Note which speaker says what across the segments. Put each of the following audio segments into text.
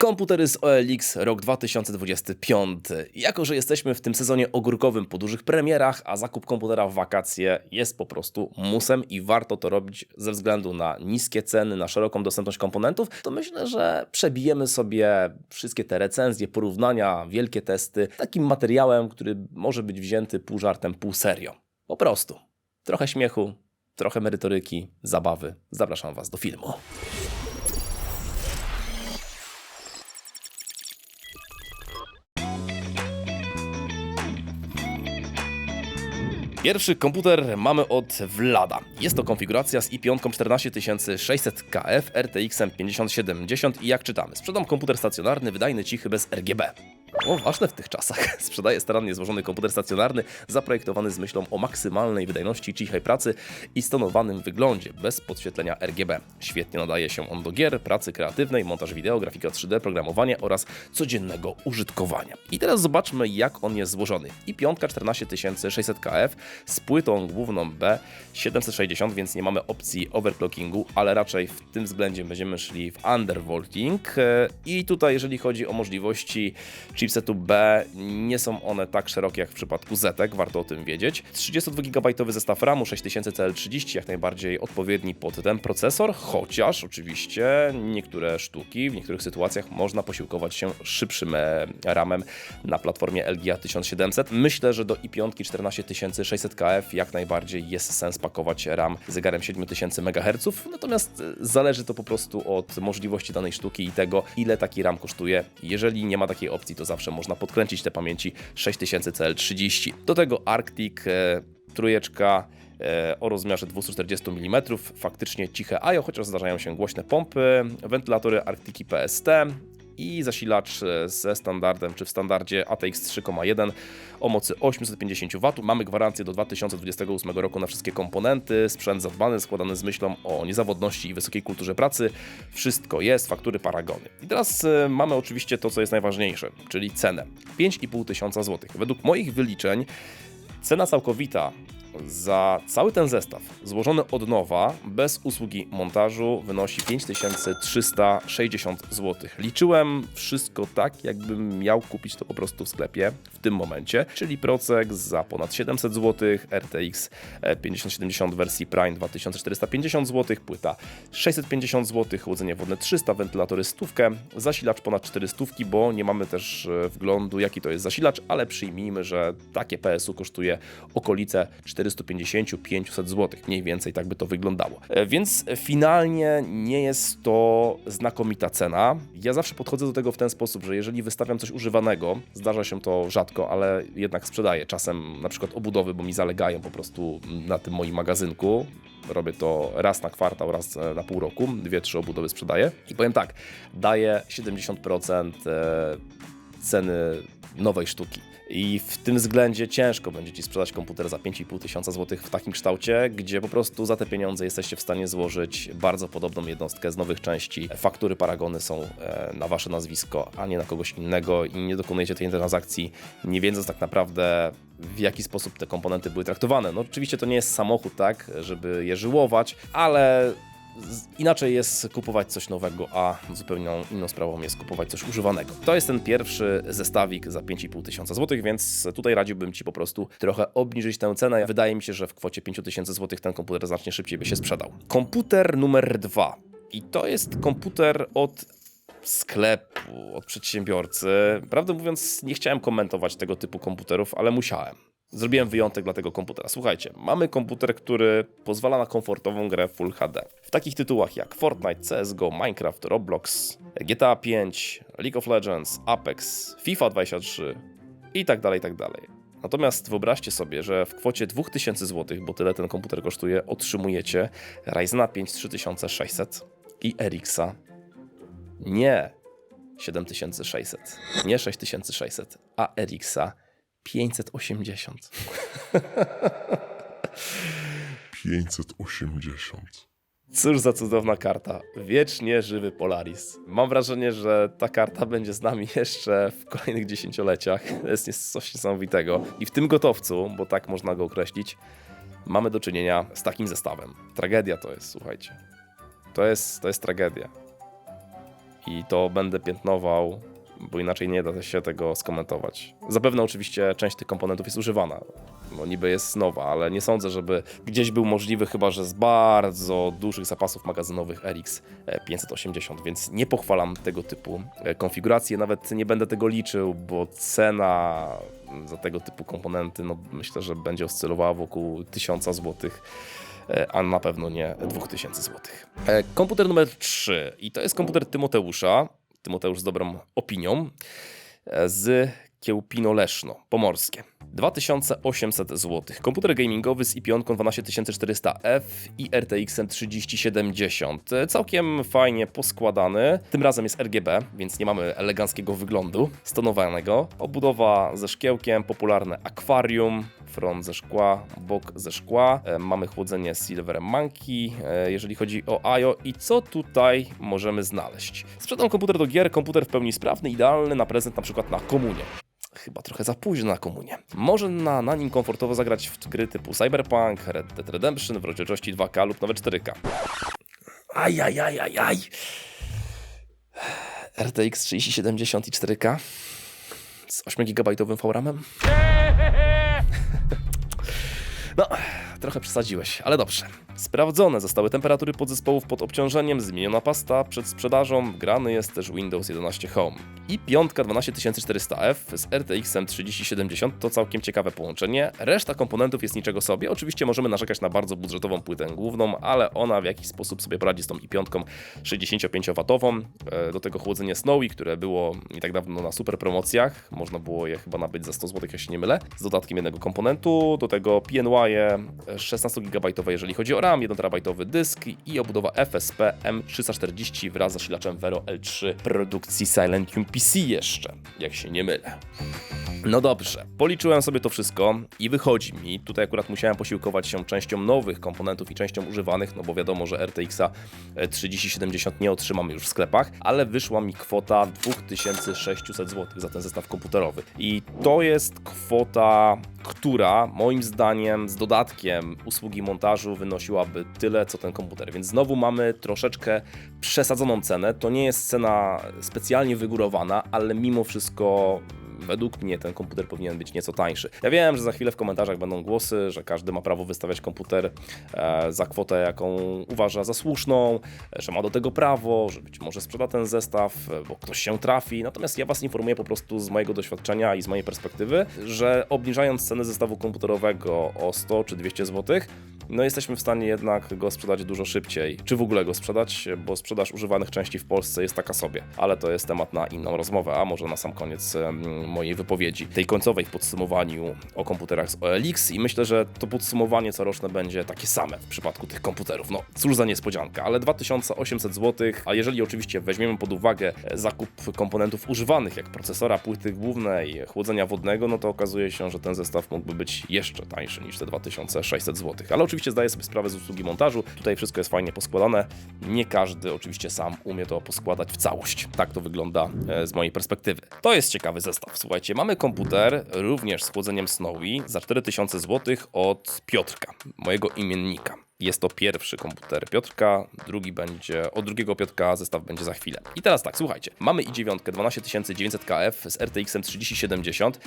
Speaker 1: Komputery z OLX rok 2025. Jako, że jesteśmy w tym sezonie ogórkowym po dużych premierach, a zakup komputera w wakacje jest po prostu musem i warto to robić ze względu na niskie ceny, na szeroką dostępność komponentów, to myślę, że przebijemy sobie wszystkie te recenzje, porównania, wielkie testy takim materiałem, który może być wzięty pół żartem, pół serio. Po prostu. Trochę śmiechu, trochę merytoryki, zabawy. Zapraszam Was do filmu. Pierwszy komputer mamy od Vlada. Jest to konfiguracja z i5 14600KF RTX 5070 i jak czytamy, sprzedam komputer stacjonarny, wydajny, cichy, bez RGB. O, ważne w tych czasach. Sprzedaje starannie złożony komputer stacjonarny, zaprojektowany z myślą o maksymalnej wydajności cichej pracy i stonowanym wyglądzie, bez podświetlenia RGB. Świetnie nadaje się on do gier, pracy kreatywnej, montaż wideo, grafika 3D, programowanie oraz codziennego użytkowania. I teraz zobaczmy, jak on jest złożony. I piątka 14600KF z płytą główną B760, więc nie mamy opcji overclockingu, ale raczej w tym względzie będziemy szli w undervolting. E, I tutaj, jeżeli chodzi o możliwości chipsetu B, nie są one tak szerokie jak w przypadku Zetek, warto o tym wiedzieć. 32 GB zestaw RAMu 6000 CL30, jak najbardziej odpowiedni pod ten procesor, chociaż oczywiście niektóre sztuki, w niektórych sytuacjach można posiłkować się szybszym e, RAMem na platformie LGA 1700. Myślę, że do i5 14600KF jak najbardziej jest sens pakować RAM zegarem 7000 MHz, natomiast e, zależy to po prostu od możliwości danej sztuki i tego, ile taki RAM kosztuje. Jeżeli nie ma takiej opcji, to zawsze można podkręcić te pamięci. 6000 CL30. Do tego Arctic e, trójeczka e, o rozmiarze 240 mm, faktycznie ciche IO, chociaż zdarzają się głośne pompy, wentylatory Arctiki PST, i zasilacz e, ze standardem, czy w standardzie ATX 3.1 o mocy 850 W. Mamy gwarancję do 2028 roku na wszystkie komponenty, sprzęt zadbany, składany z myślą o niezawodności i wysokiej kulturze pracy. Wszystko jest, faktury, paragony. I teraz y, mamy oczywiście to, co jest najważniejsze, czyli cenę. 5,5 tysiąca złotych. Według moich wyliczeń cena całkowita za cały ten zestaw złożony od nowa, bez usługi montażu, wynosi 5360 zł. Liczyłem wszystko tak, jakbym miał kupić to po prostu w sklepie w tym momencie, czyli procek za ponad 700 zł, RTX 5070 wersji Prime 2450 zł, płyta 650 zł, chłodzenie wodne 300, wentylatory stówkę, zasilacz ponad 400, bo nie mamy też e, wglądu jaki to jest zasilacz, ale przyjmijmy, że takie PSU kosztuje okolice 450-500 zł. Mniej więcej tak by to wyglądało. E, Więc finalnie nie jest to znakomita cena. Ja zawsze podchodzę do tego w ten sposób, że jeżeli wystawiam coś używanego, zdarza się to rzadko, ale jednak sprzedaję czasem na przykład obudowy, bo mi zalegają po prostu na tym moim magazynku. Robię to raz na kwartał, raz e, na pół roku, dwie, trzy obudowy sprzedaję. I powiem tak, daję 70% e, ceny nowej sztuki. I w tym względzie ciężko będzie Ci sprzedać komputer za 5,5 tysiąca złotych w takim kształcie, gdzie po prostu za te pieniądze jesteście w stanie złożyć bardzo podobną jednostkę z nowych części. Faktury, paragony są e, na Wasze nazwisko, a nie na kogoś innego i nie dokonujecie tej transakcji, nie wiedząc tak naprawdę w jaki sposób te komponenty były traktowane. No oczywiście to nie jest samochód, tak, żeby je żyłować, ale Inaczej jest kupować coś nowego, a zupełnie inną sprawą jest kupować coś używanego. To jest ten pierwszy zestawik za 5,5 tysiąca złotych, więc tutaj radziłbym Ci po prostu trochę obniżyć tę cenę. Wydaje mi się, że w kwocie 5 tysięcy złotych ten komputer znacznie szybciej by się sprzedał. Komputer numer dwa. I to jest komputer od sklepu, od przedsiębiorcy. Prawdę mówiąc, nie chciałem komentować tego typu komputerów, ale musiałem. Zrobiłem wyjątek dla tego komputera. Słuchajcie, mamy komputer, który pozwala na komfortową grę Full HD. W takich tytułach jak Fortnite, CSGO, Minecraft, Roblox, GTA 5, League of Legends, Apex, FIFA 23 i tak dalej, i tak dalej. Natomiast wyobraźcie sobie, że w kwocie 2000 zł, bo tyle ten komputer kosztuje, otrzymujecie Ryzena 5 3600 i RX-a nie 7600, nie 6600, a RX-a 580.
Speaker 2: 580.
Speaker 1: Cóż za cudowna karta. Wiecznie żywy Polaris. Mam wrażenie, że ta karta będzie z nami jeszcze w kolejnych dziesięcioleciach. To jest coś niesamowitego. I w tym gotowcu, bo tak można go określić, mamy do czynienia z takim zestawem. Tragedia to jest, słuchajcie. To jest, to jest tragedia. i to będę piętnował, bo inaczej nie da się tego skomentować. Zapewne oczywiście część tych komponentów jest używana, bo niby jest nowa, ale nie sądzę, żeby gdzieś był możliwy, chyba że z bardzo dużych zapasów magazynowych RX 580, więc nie pochwalam tego typu e, konfiguracji, nawet nie będę tego liczył, bo cena za tego typu komponenty, no myślę, że będzie oscylowała wokół 1000 złotych e, a na pewno nie 2000 zł. Komputer numer 3 i to jest komputer Tymoteusza. Tymoteusz z dobrą opinią e, z Kiełpino Leszno, Pomorskie. 2800 zł. Komputer gamingowy z i5 12400F i RTX 3070. E, Całkiem fajnie poskładany. Tym razem jest RGB, więc nie mamy eleganckiego wyglądu stonowanego. Obudowa ze szkiełkiem, popularne akwarium, front ze szkła, bok ze szkła. E, Mamy chłodzenie Silver Monkey, e, jeżeli chodzi o IO. I co tutaj możemy znaleźć? Sprzedam komputer do gier, komputer w pełni sprawny, idealny na prezent na przykład na komunię. Chyba trochę za późno na komunię. Może na, na nim komfortowo zagrać w gry typu Cyberpunk, Red Dead Redemption w rozdzielczości 2K lub nawet 4K. Ajajajajaj. RTX 3070 i 4K z 8 GB VRAMem. No, trochę przesadziłeś, ale dobrze. Sprawdzone zostały temperatury podzespołów pod obciążeniem, zmieniona pasta przed sprzedażą, grany jest też Windows 11 Home. I piątka 12400F z RTX 3070 to całkiem ciekawe połączenie. Reszta komponentów jest niczego sobie. Oczywiście możemy narzekać na bardzo budżetową płytę główną, ale ona w jakiś sposób sobie poradzi z tą i piątką 65W. E, Do tego chłodzenie Snowy, które było nie tak dawno na super promocjach. Można było je chyba nabyć za 100 zł, jak się nie mylę. Z dodatkiem jednego komponentu. Do tego PNY 16 GB, jeżeli chodzi o RAM, 1 TB dysk i obudowa FSP M340 wraz z zasilaczem Vero L3 produkcji Silentium PC jeszcze, jak się nie mylę. No dobrze, policzyłem sobie to wszystko i wychodzi mi, tutaj akurat musiałem posiłkować się częścią nowych komponentów i częścią używanych, no bo wiadomo, że RTX-a 3070 nie otrzymamy już w sklepach, ale wyszła mi kwota 2600 zł za ten zestaw komputerowy. I to jest kwota, która moim zdaniem z dodatkiem usługi montażu wynosiłaby tyle, co ten komputer. Więc znowu mamy troszeczkę przesadzoną cenę. To nie jest cena specjalnie wygórowana, ale mimo wszystko według mnie ten komputer powinien być nieco tańszy. Ja wiem, że za chwilę w komentarzach będą głosy, że każdy ma prawo wystawiać komputer e, za kwotę, jaką uważa za słuszną, e, że ma do tego prawo, że być może sprzeda ten zestaw, e, bo ktoś się trafi. Natomiast ja Was informuję po prostu z mojego doświadczenia i z mojej perspektywy, że obniżając cenę zestawu komputerowego o 100 czy 200 zł, no jesteśmy w stanie jednak go sprzedać dużo szybciej. Czy w ogóle go sprzedać, bo sprzedaż używanych części w Polsce jest taka sobie. Ale to jest temat na inną rozmowę, a może na sam koniec mojej wypowiedzi, tej końcowej w podsumowaniu o komputerach z OLX i myślę, że to podsumowanie coroczne będzie takie same w przypadku tych komputerów. No cóż za niespodzianka, ale 2800 zł, a jeżeli oczywiście weźmiemy pod uwagę e, zakup komponentów używanych, jak procesora, płyty głównej, chłodzenia wodnego, no to okazuje się, że ten zestaw mógłby być jeszcze tańszy niż te 2600 zł. Ale oczywiście zdaję sobie sprawę z usługi montażu, tutaj wszystko jest fajnie poskładane. Nie każdy oczywiście sam umie to poskładać w całość. Tak to wygląda e, z mojej perspektywy. To jest ciekawy zestaw. Słuchajcie, mamy komputer również z chłodzeniem Snowy za 4000 zł od Piotrka, mojego imiennika. Jest to pierwszy komputer Piotrka, drugi będzie, od drugiego Piotrka zestaw będzie za chwilę. I teraz tak, słuchajcie, mamy i9 12900KF z RTX 3070,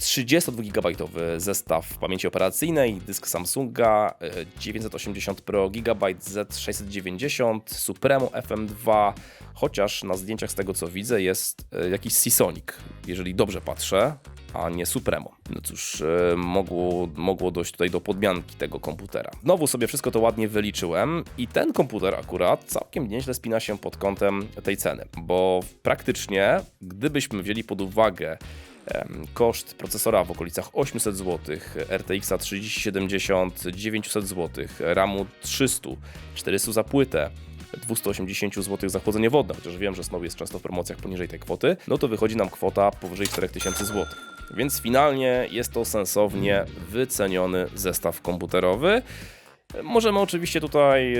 Speaker 1: 32 GB zestaw pamięci operacyjnej, dysk Samsunga, e, 980 Pro GB Z690, Supremo FM2, chociaż na zdjęciach z tego co widzę jest e, jakiś Seasonic, jeżeli dobrze patrzę, a nie Supremo. No cóż, e, mogło, mogło dojść tutaj do podmianki tego komputera. Znowu sobie wszystko to ładnie wyliczyłem i ten komputer akurat całkiem nieźle spina się pod kątem tej ceny, bo praktycznie gdybyśmy wzięli pod uwagę koszt procesora w okolicach 800 zł, RTX 3070 900 zł, RAMu 300, 400 za płytę, 280 zł za chłodzenie wodne, chociaż wiem, że Snow jest często w promocjach poniżej tej kwoty, no to wychodzi nam kwota powyżej 4000 zł. Więc finalnie jest to sensownie wyceniony zestaw komputerowy. Możemy oczywiście tutaj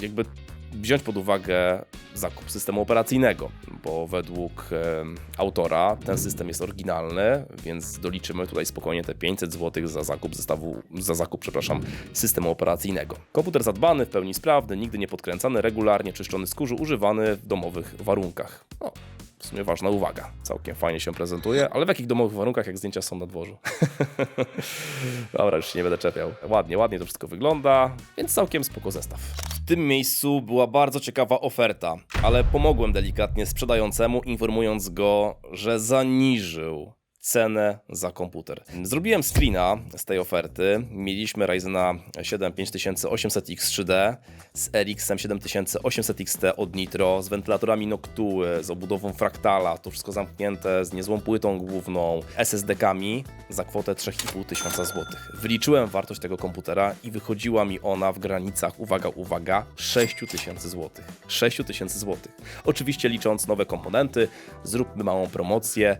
Speaker 1: jakby wziąć pod uwagę zakup systemu operacyjnego, bo według autora ten system jest oryginalny, więc doliczymy tutaj spokojnie te 500 zł za zakup zestawu, za zakup, przepraszam, systemu operacyjnego. Komputer zadbany, w pełni sprawny, nigdy nie podkręcany, regularnie czyszczony z kurzu, używany w domowych warunkach. No, w sumie ważna uwaga. Całkiem fajnie się prezentuje, ale w jakich domowych warunkach, jak zdjęcia są na dworzu? Dobra, już się nie będę czepiał. Ładnie, ładnie to wszystko wygląda, więc całkiem spoko zestaw. W tym miejscu była bardzo ciekawa oferta, ale pomogłem delikatnie sprzedającemu, informując go, że zaniżył cenę za komputer. Zrobiłem screena z tej oferty. Mieliśmy Ryzena 7 5800X3D z RX 7800 XT od Nitro, z wentylatorami Noctue, z obudową Fractala, to wszystko zamknięte z niezłą płytą główną, SSD-kami za kwotę 3500 zł. Wyliczyłem wartość tego komputera i wychodziła mi ona w granicach, uwaga, uwaga, 6000 zł. 6000 zł. Oczywiście licząc nowe komponenty, zróbmy małą promocję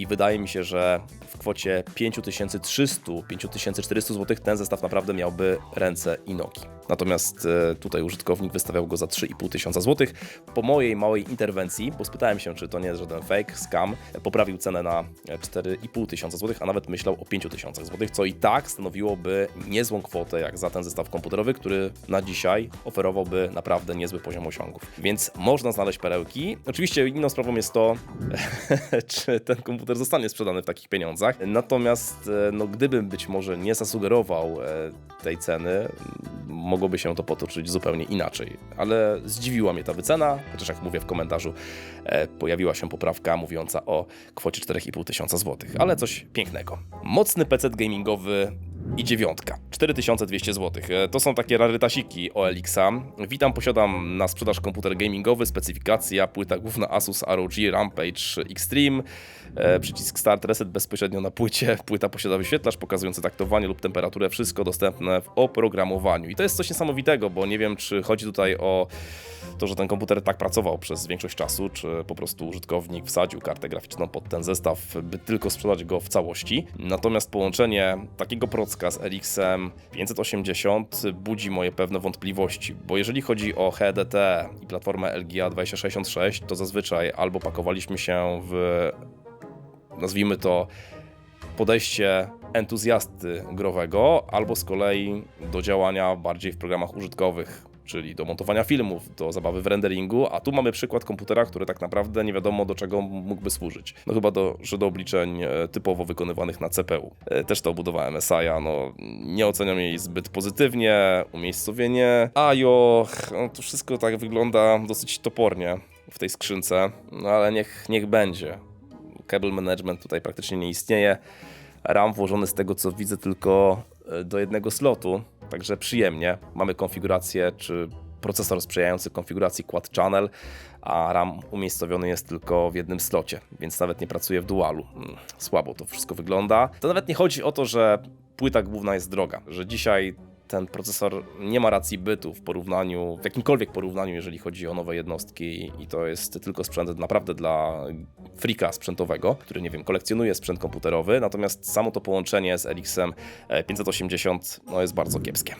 Speaker 1: i wydaje mi się, że w kwocie 5300-5400 zł ten zestaw naprawdę miałby ręce i nogi. Natomiast e, tutaj użytkownik wystawiał go za 3500 zł. Po mojej małej interwencji, bo spytałem się, czy to nie jest żaden fake, scam, poprawił cenę na 4500 zł, a nawet myślał o 5000 zł, co i tak stanowiłoby niezłą kwotę jak za ten zestaw komputerowy, który na dzisiaj oferowałby naprawdę niezły poziom osiągów. Więc można znaleźć perełki. Oczywiście inną sprawą jest to, czy ten komputer zostanie sprzedany w takich pieniądzach. Natomiast e, no, gdybym być może nie zasugerował e, tej ceny, mogłoby się to potoczyć zupełnie inaczej. Ale zdziwiła mnie ta wycena, chociaż jak mówię w komentarzu, e, pojawiła się poprawka mówiąca o kwocie 4,5 tysiąca złotych, ale coś pięknego. Mocny PC gamingowy i dziewiątka. 4200 zł. E, To są takie rarytasiki OLX-a. Witam, posiadam na sprzedaż komputer gamingowy, specyfikacja, płyta główna Asus ROG Rampage Extreme, przycisk Start Reset bezpośrednio na płycie, płyta posiada wyświetlacz pokazujący taktowanie lub temperaturę, wszystko dostępne w oprogramowaniu. I to jest coś niesamowitego, bo nie wiem, czy chodzi tutaj o to, że ten komputer tak pracował przez większość czasu, czy po prostu użytkownik wsadził kartę graficzną pod ten zestaw, by tylko sprzedać go w całości. Natomiast połączenie takiego procka z RX-em 580 budzi moje pewne wątpliwości, bo jeżeli chodzi o HDT i platformę LGA 2066, to zazwyczaj albo pakowaliśmy się w, nazwijmy to, podejście entuzjasty growego, albo z kolei do działania bardziej w programach użytkowych, czyli do montowania filmów, do zabawy w renderingu, a tu mamy przykład komputera, który tak naprawdę nie wiadomo do czego mógłby służyć. No chyba do, że do obliczeń e, typowo wykonywanych na CPU. E, Też to obudowa MSI, no nie oceniam jej zbyt pozytywnie, umiejscowienie IO, no, to wszystko tak wygląda dosyć topornie w tej skrzynce, no ale niech, niech będzie. Cable management tutaj praktycznie nie istnieje. RAM włożony z tego co widzę tylko e, do jednego slotu, także przyjemnie. Mamy konfigurację czy procesor sprzyjający konfiguracji quad channel, a RAM umiejscowiony jest tylko w jednym slocie, więc nawet nie pracuje w dualu. Mm, Słabo to wszystko wygląda. To nawet nie chodzi o to, że płyta główna jest droga, że dzisiaj ten procesor nie ma racji bytu w porównaniu, w jakimkolwiek porównaniu, jeżeli chodzi o nowe jednostki i to jest tylko sprzęt naprawdę dla frika sprzętowego, który, nie wiem, kolekcjonuje sprzęt komputerowy, natomiast samo to połączenie z RX-em e, 580 no, jest bardzo kiepskie.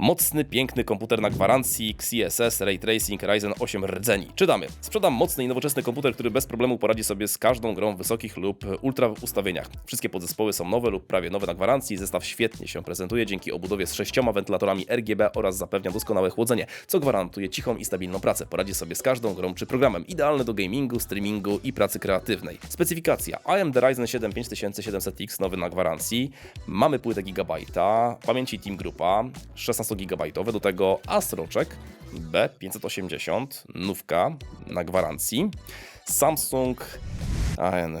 Speaker 1: Mocny, piękny komputer na gwarancji XeSS Ray Tracing Ryzen 8 rdzeni. Czytamy. Sprzedam mocny i nowoczesny komputer, który bez problemu poradzi sobie z każdą grą w wysokich lub ultra ustawieniach. Wszystkie podzespoły są nowe lub prawie nowe na gwarancji. Zestaw świetnie się prezentuje dzięki obudowie z sześcioma wentylatorami RGB oraz zapewnia doskonałe chłodzenie, co gwarantuje cichą i stabilną pracę. Poradzi sobie z każdą grą czy programem. Idealny do gamingu, streamingu i pracy kreatywnej. Specyfikacja AMD Ryzen 7 5700X nowy na gwarancji. Mamy płytę gigabajta, pamięci Team Grupa 16 GB, do tego Astroczek B580, nówka na gwarancji. Samsung AN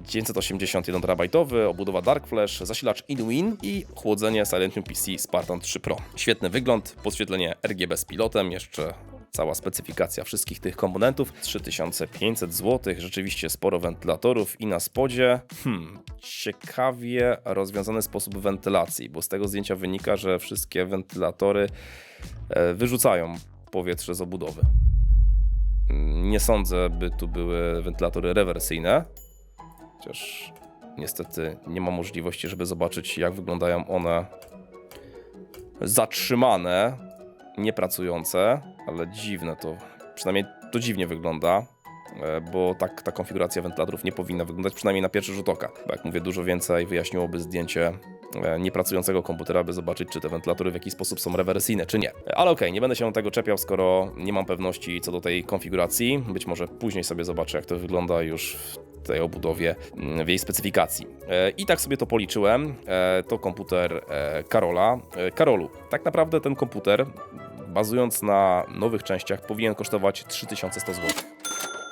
Speaker 1: 981 terabajtowy, obudowa Dark Flash, zasilacz InWin i chłodzenie Silentium PC Spartan 3 Pro. Świetny wygląd, podświetlenie RGB z pilotem, jeszcze cała specyfikacja wszystkich tych komponentów. 3500 zł, rzeczywiście sporo wentylatorów i na spodzie, hmm, ciekawie rozwiązany sposób wentylacji, bo z tego zdjęcia wynika, że wszystkie wentylatory e, wyrzucają powietrze z obudowy. Mm, Nie sądzę, by tu były wentylatory rewersyjne, chociaż niestety nie ma możliwości, żeby zobaczyć, jak wyglądają one zatrzymane. Niepracujące, ale dziwne to, przynajmniej to dziwnie wygląda. e, Bo tak ta konfiguracja wentylatorów nie powinna wyglądać, przynajmniej na pierwszy rzut oka. Bo jak mówię, dużo więcej wyjaśniłoby zdjęcie e, niepracującego komputera, by zobaczyć, czy te wentylatory w jakiś sposób są rewersyjne, czy nie. Ale okej, nie będę się tego czepiał, skoro nie mam pewności co do tej konfiguracji. Być może później sobie zobaczę, jak to wygląda już w tej obudowie, mm, w jej specyfikacji. E, I tak sobie to policzyłem. E, To komputer e, Karola. E, Karolu, tak naprawdę ten komputer, bazując na nowych częściach, powinien kosztować 3100 zł.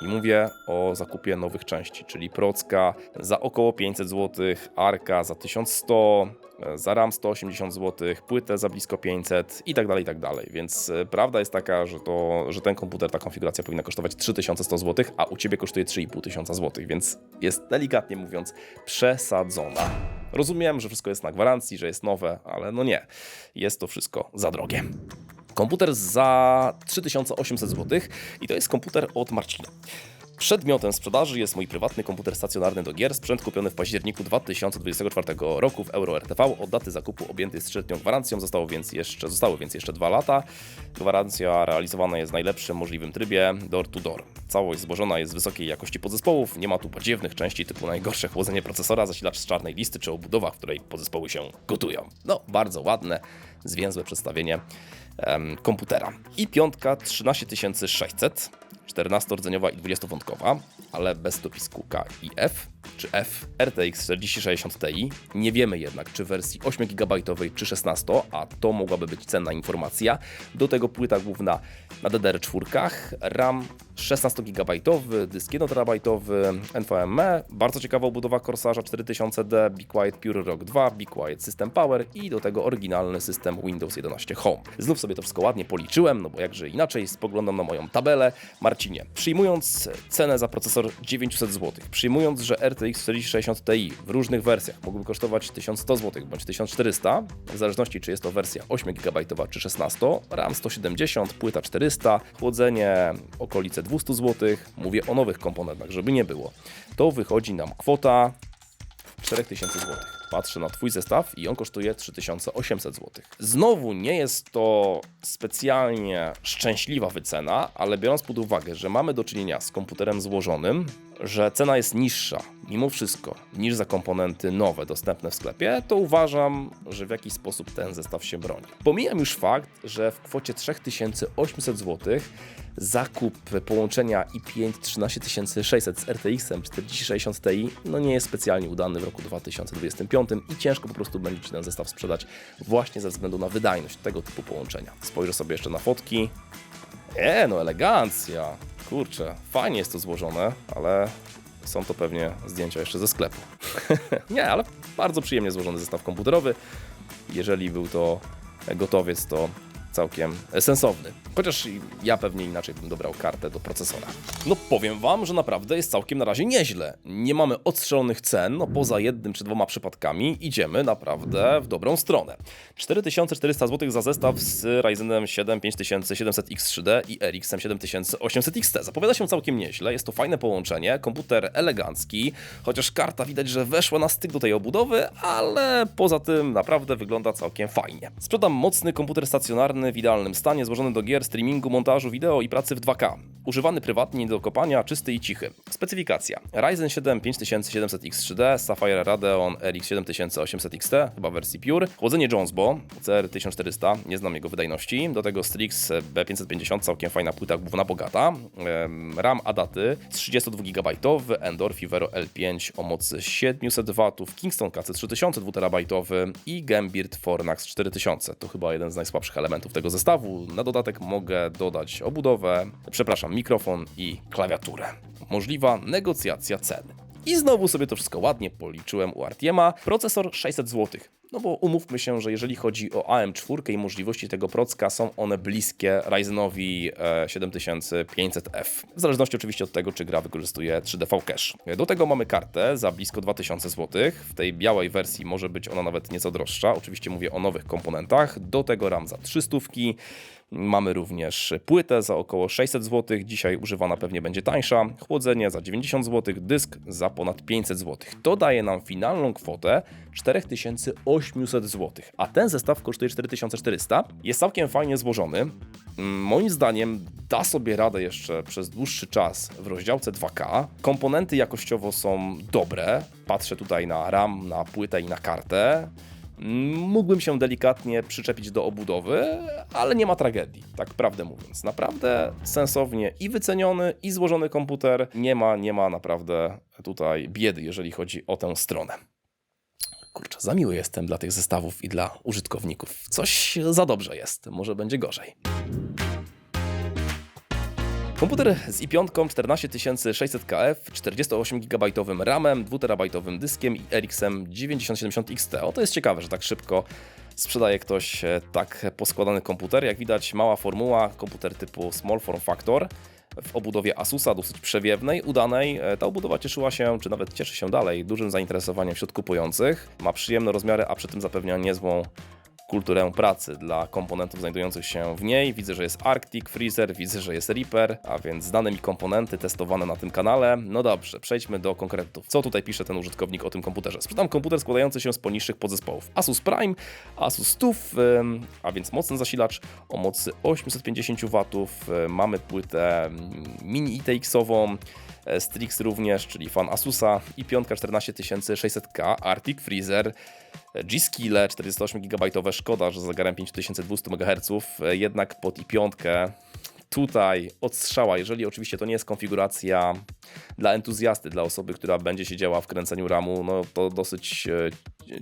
Speaker 1: I mówię o zakupie nowych części, czyli Procka za około 500 zł, Arka za 1100, e, za RAM 180 zł, płytę za blisko 500 i tak dalej, i tak dalej. Więc e, prawda jest taka, że, to, że ten komputer, ta konfiguracja powinna kosztować 3100 zł, a u Ciebie kosztuje 3500 zł, więc jest delikatnie mówiąc przesadzona. Rozumiem, że wszystko jest na gwarancji, że jest nowe, ale no nie, jest to wszystko za drogie. Komputer za 3800 zł i to jest komputer od Marcina. Przedmiotem sprzedaży jest mój prywatny komputer stacjonarny do gier, sprzęt kupiony w październiku 2024 roku w EuroRTV. Od daty zakupu objęty jest 3-letnią gwarancją, zostało więc jeszcze, zostały więc jeszcze 2 lata. Gwarancja realizowana jest w najlepszym możliwym trybie door to door. Całość złożona jest wysokiej jakości podzespołów, nie ma tu podziewnych części typu najgorsze chłodzenie procesora, zasilacz z czarnej listy czy obudowa, w której podzespoły się gotują. No, bardzo ładne, zwięzłe przedstawienie komputera. I piątka 13600, 14-rdzeniowa i 20-wątkowa, ale bez dopisku K i F, czy F RTX 4060 Ti. Nie wiemy jednak, czy wersji 8 GB czy 16, a to mogłaby być cenna informacja. Do tego płyta główna na DDR4, RAM 16 GB, dysk 1 TB, NVMe, bardzo ciekawa obudowa Corsarza 4000D, Be Quiet Pure Rock 2, Be Quiet System Power i do tego oryginalny system Windows 11 Home. Znów sobie to wszystko ładnie policzyłem, no bo jakże inaczej, spoglądam na moją tabelę. Marcinie, przyjmując cenę za procesor 900 zł, przyjmując, że RTX 4060 Ti w różnych wersjach mógłby kosztować 1100 zł bądź 1400, w zależności czy jest to wersja 8 GB czy 16, RAM 170, płyta 400, chłodzenie okolice 200 zł, mówię o nowych komponentach, żeby nie było, to wychodzi nam kwota 4000 zł. Patrzę na Twój zestaw i on kosztuje 3800 zł. Znowu nie jest to specjalnie szczęśliwa wycena, ale biorąc pod uwagę, że mamy do czynienia z komputerem złożonym, że cena jest niższa mimo wszystko niż za komponenty nowe dostępne w sklepie, to uważam, że w jakiś sposób ten zestaw się broni. Pomijam już fakt, że w kwocie 3800 zł zakup połączenia i5 13600 z RTX-em 4060 Ti no nie jest specjalnie udany w roku 2025 i ciężko po prostu będzie Ci ten zestaw sprzedać właśnie ze względu na wydajność tego typu połączenia. Spojrzę sobie jeszcze na fotki. E, no elegancja. Kurczę, fajnie jest to złożone, ale są to pewnie zdjęcia jeszcze ze sklepu. nie, ale bardzo przyjemnie złożony zestaw komputerowy. Jeżeli był to gotowiec, to całkiem sensowny. Chociaż ja pewnie inaczej bym dobrał kartę do procesora. No powiem wam, że naprawdę jest całkiem na razie nieźle. Nie mamy odstrzelonych cen, no poza jednym czy dwoma przypadkami idziemy naprawdę w dobrą stronę. 4400 zł za zestaw z Ryzenem 7 5700X3D i RX 7800 XT. Zapowiada się całkiem nieźle, jest to fajne połączenie, komputer elegancki, chociaż karta widać, że weszła na styk do tej obudowy, ale poza tym naprawdę wygląda całkiem fajnie. Sprzedam mocny komputer stacjonarny w idealnym stanie, złożony do gier, streamingu, montażu wideo i pracy w 2K. Używany prywatnie, nie do kopania, czysty i cichy. Specyfikacja. Ryzen 7 5700X3D, Sapphire Radeon RX 7800 XT, chyba w wersji Pure. Chłodzenie Jonesbo CR1400, nie znam jego wydajności. Do tego Strix B550, całkiem fajna płyta główna bogata. RAM Adaty 32 GB, Endor Vivero L5 o mocy 700 W, Kingston KC3000 2TB i Gambit Fornax 4000. To chyba jeden z najsłabszych elementów tego zestawu. Na dodatek mogę dodać obudowę, przepraszam, mikrofon i klawiaturę. Możliwa negocjacja cen. I znowu sobie to wszystko ładnie policzyłem u Artiema. Procesor 600 zł. No bo umówmy się, że jeżeli chodzi o AM4 i możliwości tego procka, są one bliskie Ryzenowi e, 7500F. W zależności oczywiście od tego, czy gra wykorzystuje 3D Cache. Do tego mamy kartę za blisko 2000 zł. W tej białej wersji może być ona nawet nieco droższa. Oczywiście mówię o nowych komponentach. Do tego RAM za 300. Mamy również płytę za około 600 zł, dzisiaj używana pewnie będzie tańsza, chłodzenie za 90 zł, dysk za ponad 500 zł. To daje nam finalną kwotę 4800 zł, a ten zestaw kosztuje 4400. Jest całkiem fajnie złożony. Mm, Moim zdaniem da sobie radę jeszcze przez dłuższy czas w rozdziałce 2K. Komponenty jakościowo są dobre. Patrzę tutaj na RAM, na płytę i na kartę. Mógłbym się delikatnie przyczepić do obudowy, ale nie ma tragedii, tak prawdę mówiąc. Naprawdę sensownie i wyceniony, i złożony komputer. Nie ma, nie ma naprawdę tutaj biedy, jeżeli chodzi o tę stronę. Kurczę, za miły jestem dla tych zestawów i dla użytkowników. Coś za dobrze jest, może będzie gorzej. Komputer z i5 14600KF, 48 GB RAMem, 2 TB dyskiem i RX-em 9070 XT. O to jest ciekawe, że tak szybko sprzedaje ktoś e, tak poskładany komputer. Jak widać mała formuła, komputer typu Small Form Factor w obudowie Asusa, dosyć przewiewnej, udanej. E, Ta obudowa cieszyła się, czy nawet cieszy się dalej, dużym zainteresowaniem wśród kupujących. Ma przyjemne rozmiary, a przy tym zapewnia niezłą kulturę pracy dla komponentów znajdujących się w niej. Widzę, że jest Arctic, Freezer, widzę, że jest Reaper, a więc znane mi komponenty testowane na tym kanale. No dobrze, przejdźmy do konkretów. Co tutaj pisze ten użytkownik o tym komputerze? Sprzedam komputer składający się z poniższych podzespołów. Asus Prime, Asus TUF, ym, a więc mocny zasilacz o mocy 850 W. Yy, Mamy płytę mm, mini ITX-ową, Strix również, czyli fan Asusa i piątka 14600K, Arctic Freezer, G-Skille 48 GB, szkoda, że z zegarem 5200 MHz, e, jednak pod i5 tutaj odstrzała, jeżeli oczywiście to nie jest konfiguracja dla entuzjasty, dla osoby, która będzie siedziała w kręceniu ramu, no to dosyć e,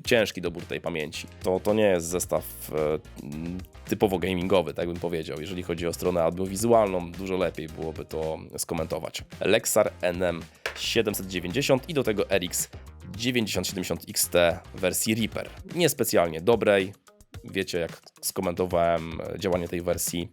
Speaker 1: ciężki dobór tej pamięci. To, to nie jest zestaw e, typowo gamingowy, tak bym powiedział. Jeżeli chodzi o stronę audiowizualną, dużo lepiej byłoby to skomentować. Lexar NM 790 i do tego RX 9070 XT wersji Reaper. Niespecjalnie dobrej. Wiecie, jak skomentowałem działanie tej wersji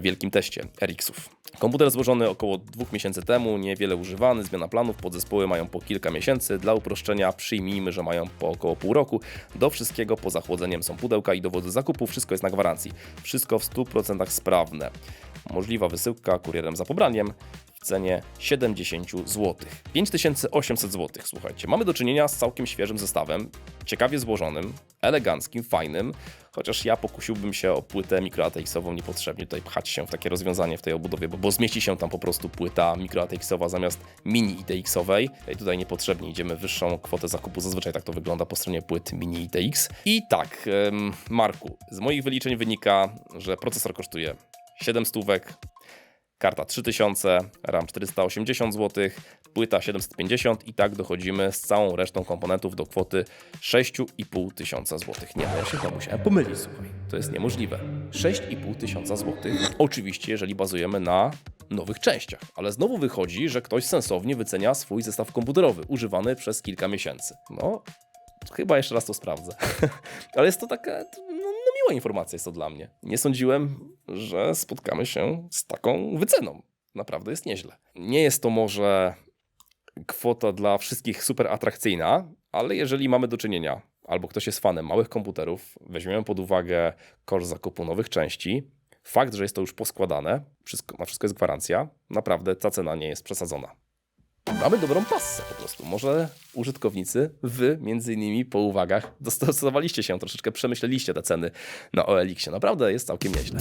Speaker 1: wielkim teście RX-ów. Komputer złożony około dwóch miesięcy temu, niewiele używany, zmiana planów, podzespoły mają po kilka miesięcy. Dla uproszczenia przyjmijmy, że mają po około pół roku. Do wszystkiego poza chłodzeniem są pudełka i dowody zakupu, wszystko jest na gwarancji. Wszystko w 100% sprawne. Możliwa wysyłka kurierem za pobraniem cenie 70 zł. 5800 zł, słuchajcie. Mamy do czynienia z całkiem świeżym zestawem, ciekawie złożonym, eleganckim, fajnym, chociaż ja pokusiłbym się o płytę mikroATX-ową niepotrzebnie tutaj pchać się w takie rozwiązanie w tej obudowie, bo, bo zmieści się tam po prostu płyta mikroATX-owa zamiast mini ITX-owej. I tutaj niepotrzebnie idziemy wyższą kwotę zakupu, zazwyczaj tak to wygląda po stronie płyt mini ITX. I tak, Marku, z moich wyliczeń wynika, że procesor kosztuje 7 stówek, karta 3000, RAM 480 zł, płyta 750 i tak dochodzimy z całą resztą komponentów do kwoty 6,5 tysiąca złotych. Nie, ja się chyba musiałem pomylić, słuchaj. To jest niemożliwe. 6,5 tysiąca złotych. Oczywiście, jeżeli bazujemy na nowych częściach, ale znowu wychodzi, że ktoś sensownie wycenia swój zestaw komputerowy, używany przez kilka miesięcy. No, chyba jeszcze raz to sprawdzę. ale jest to taka miła informacja jest to dla mnie. Nie sądziłem, że spotkamy się z taką wyceną. Naprawdę jest nieźle. Nie jest to może kwota dla wszystkich super atrakcyjna, ale jeżeli mamy do czynienia, albo ktoś jest fanem małych komputerów, weźmiemy pod uwagę koszt zakupu nowych części, fakt, że jest to już poskładane, wszystko, na wszystko jest gwarancja, naprawdę ta cena nie jest przesadzona. Mamy dobrą passę po prostu. Może użytkownicy, wy między innymi po uwagach dostosowaliście się, troszeczkę przemyśleliście te ceny na OLX-ie. Naprawdę jest całkiem nieźle.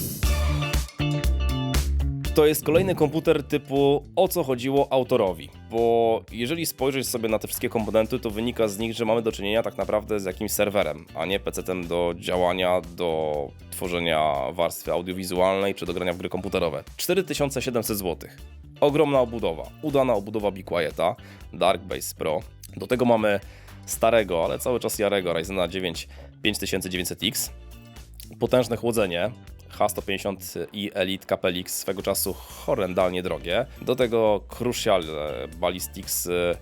Speaker 1: To jest kolejny komputer typu o co chodziło autorowi, bo jeżeli spojrzeć sobie na te wszystkie komponenty, to wynika z nich, że mamy do czynienia tak naprawdę z jakimś serwerem, a nie PC-tem do działania, do tworzenia warstwy audiowizualnej czy do grania w gry komputerowe. 4700 zł. Ogromna obudowa, udana obudowa Be Quieta, Dark Base Pro. Do tego mamy starego, ale cały czas jarego Ryzena 9 5900X. Potężne chłodzenie, H150 i Elite Capelix swego czasu horrendalnie drogie. Do tego Crucial Ballistics e,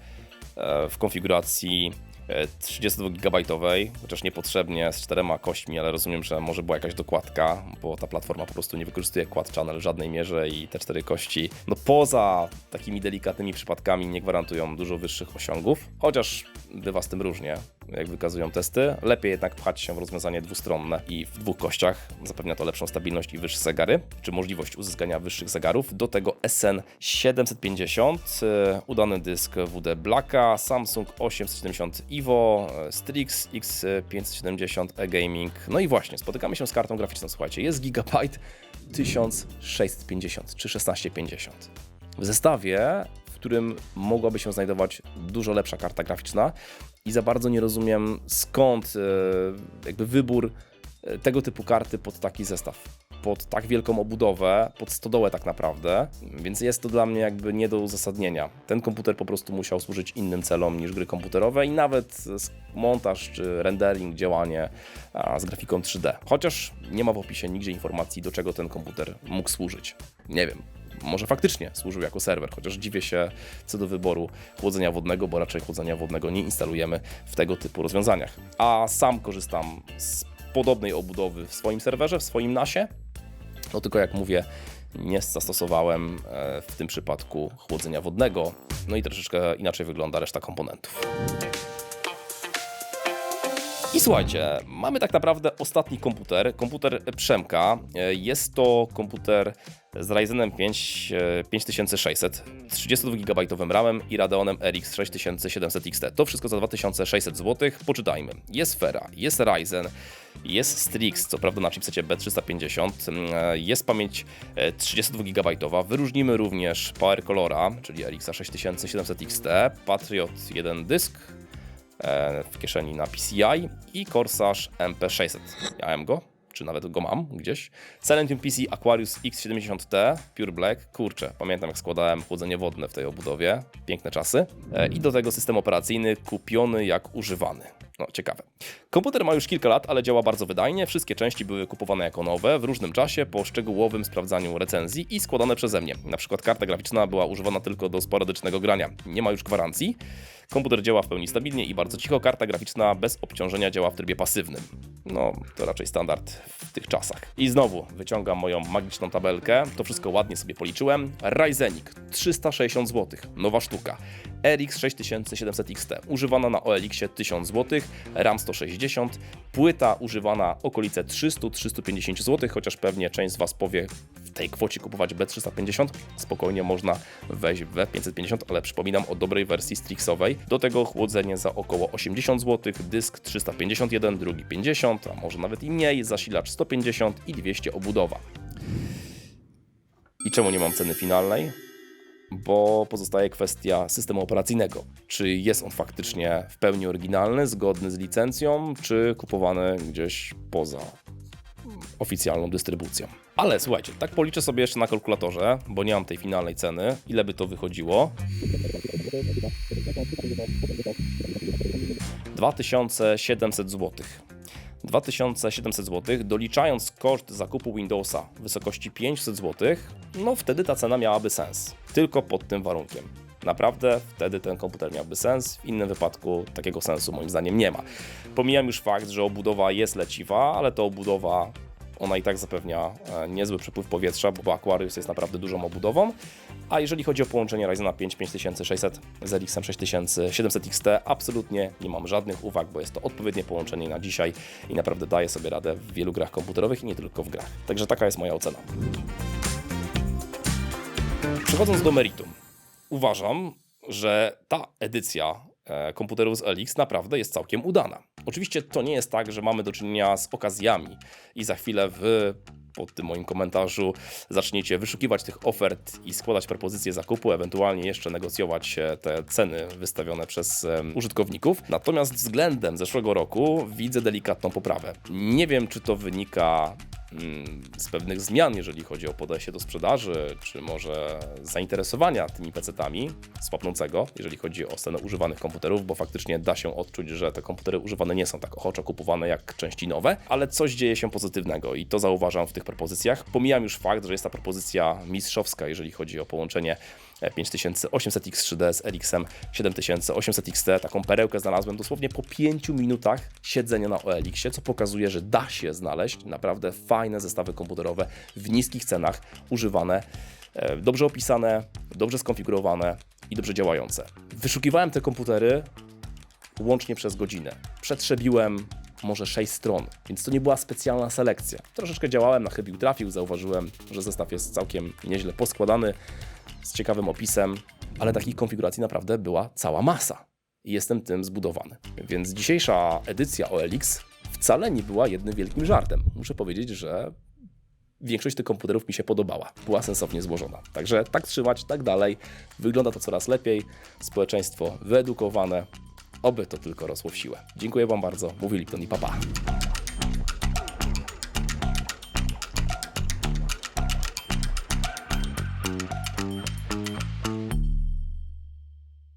Speaker 1: w konfiguracji e, 32 GB, chociaż niepotrzebnie z czterema kośćmi, ale rozumiem, że może była jakaś dokładka, bo ta platforma po prostu nie wykorzystuje quad channel w żadnej mierze i te cztery kości, no poza takimi delikatnymi przypadkami nie gwarantują dużo wyższych osiągów, chociaż bywa z tym różnie. Jak wykazują testy. Lepiej jednak pchać się w rozwiązanie dwustronne i w dwóch kościach. Zapewnia to lepszą stabilność i wyższe zegary, czy możliwość uzyskania wyższych zegarów. Do tego SN 750, e, udany dysk WD Blacka, Samsung 870 Evo, e, Strix X570 e-gaming. No i właśnie, spotykamy się z kartą graficzną, słuchajcie, jest Gigabyte 1650 czy 1650. W zestawie, którym mogłaby się znajdować dużo lepsza karta graficzna i za bardzo nie rozumiem skąd e, jakby wybór e, tego typu karty pod taki zestaw. Pod tak wielką obudowę, pod stodołę tak naprawdę, więc jest to dla mnie jakby nie do uzasadnienia. Ten komputer po prostu musiał służyć innym celom niż gry komputerowe i nawet montaż czy rendering, działanie z grafiką 3D. Chociaż nie ma w opisie nigdzie informacji, do czego ten komputer mógł służyć. Nie wiem, może faktycznie służył jako serwer, chociaż dziwię się co do wyboru chłodzenia wodnego, bo raczej chłodzenia wodnego nie instalujemy w tego typu rozwiązaniach. A sam korzystam z podobnej obudowy w swoim serwerze, w swoim NASie. No tylko jak mówię, nie zastosowałem e, w tym przypadku chłodzenia wodnego. No i troszeczkę inaczej wygląda reszta komponentów. I słuchajcie, mamy tak naprawdę ostatni komputer, komputer Przemka. E, Jest to komputer z Ryzenem 5 e, 5600, z 32 GB RAMem i Radeonem RX 6700 XT. To wszystko za 2600 zł. Poczytajmy. Jest Fera, jest Ryzen, jest Strix, co prawda na chipsecie B350, e, jest pamięć e, 32 GB. Wyróżnimy również Power Colora, czyli RX 6700 XT, Patriot 1 dysk, e, w kieszeni na PCI i Corsage MP600. Miałem go, czy nawet go mam gdzieś. Silentium PC Aquarius X70T Pure Black. Kurczę, pamiętam jak składałem chłodzenie wodne w tej obudowie. Piękne czasy. E, I do tego system operacyjny kupiony jak używany. No, ciekawe. Komputer ma już kilka lat, ale działa bardzo wydajnie. Wszystkie części były kupowane jako nowe w różnym czasie po szczegółowym sprawdzaniu recenzji i składane przeze mnie. Na przykład karta graficzna była używana tylko do sporadycznego grania. Nie ma już gwarancji. Komputer działa w pełni stabilnie i bardzo cicho. Karta graficzna bez obciążenia działa w trybie pasywnym. No, to raczej standard w tych czasach. I znowu wyciągam moją magiczną tabelkę. To wszystko ładnie sobie policzyłem. Ryzenik 360 zł, nowa sztuka. RX 6700 XT, używana na OLX 1000 zł, RAM 160, płyta używana okolice 300-350 zł, chociaż pewnie część z Was powie w tej kwocie kupować B350, spokojnie można wejść w B550, ale przypominam o dobrej wersji Strixowej. Do tego chłodzenie za około 80 zł, dysk 351, drugi 50, a może nawet i mniej, zasilacz 150 i 200 obudowa. I czemu nie mam ceny finalnej? Bo pozostaje kwestia systemu operacyjnego. Czy jest on faktycznie w pełni oryginalny, zgodny z licencją, czy kupowany gdzieś poza oficjalną dystrybucją. Ale słuchajcie, tak policzę sobie jeszcze na kalkulatorze, bo nie mam tej finalnej ceny. Ile by to wychodziło? 2700 zł. 2700 zł, doliczając koszt zakupu Windowsa w wysokości 500 zł, no wtedy ta cena miałaby sens. Tylko pod tym warunkiem. Naprawdę wtedy ten komputer miałby sens, w innym wypadku takiego sensu moim zdaniem nie ma. Pomijam już fakt, że obudowa jest leciwa, ale to obudowa ona i tak zapewnia e, niezły przepływ powietrza, bo Aquarius jest naprawdę dużą obudową. A jeżeli chodzi o połączenie Ryzena 5 5600 z RX 6700 XT, absolutnie nie mam żadnych uwag, bo jest to odpowiednie połączenie na dzisiaj i naprawdę daje sobie radę w wielu grach komputerowych i nie tylko w grach. Także taka jest moja ocena. Przechodząc do meritum, uważam, że ta edycja e, komputerów z LX naprawdę jest całkiem udana. Oczywiście to nie jest tak, że mamy do czynienia z okazjami i za chwilę w pod tym moim komentarzu zaczniecie wyszukiwać tych ofert i składać propozycje zakupu, ewentualnie jeszcze negocjować e, te ceny wystawione przez em, użytkowników. Natomiast względem zeszłego roku widzę delikatną poprawę. Nie wiem, czy to wynika z pewnych zmian, jeżeli chodzi o podejście do sprzedaży, czy może zainteresowania tymi PC-tami słabnącego, jeżeli chodzi o scenę używanych komputerów, bo faktycznie da się odczuć, że te komputery używane nie są tak ochoczo kupowane jak części nowe, ale coś dzieje się pozytywnego i to zauważam w tych propozycjach. Pomijam już fakt, że jest ta propozycja mistrzowska, jeżeli chodzi o połączenie 5800 X3D z RX-em 7800 XT. Taką perełkę znalazłem dosłownie po 5 minutach siedzenia na OLX-ie, co pokazuje, że da się znaleźć naprawdę fajne zestawy komputerowe w niskich cenach, używane, e, dobrze opisane, dobrze skonfigurowane i dobrze działające. Wyszukiwałem te komputery łącznie przez godzinę. Przetrzebiłem może 6 stron, więc to nie była specjalna selekcja. Troszeczkę działałem na chybił trafił, zauważyłem, że zestaw jest całkiem nieźle poskładany, z ciekawym opisem, ale takich konfiguracji naprawdę była cała masa. I jestem tym zbudowany. Więc dzisiejsza edycja OLX wcale nie była jednym wielkim żartem. Muszę powiedzieć, że większość tych komputerów mi się podobała. Była sensownie złożona. Także tak trzymać, tak dalej. Wygląda to coraz lepiej. Społeczeństwo wyedukowane. Oby to tylko rosło w siłę. Dziękuję Wam bardzo. Mówili Lipton i Papa.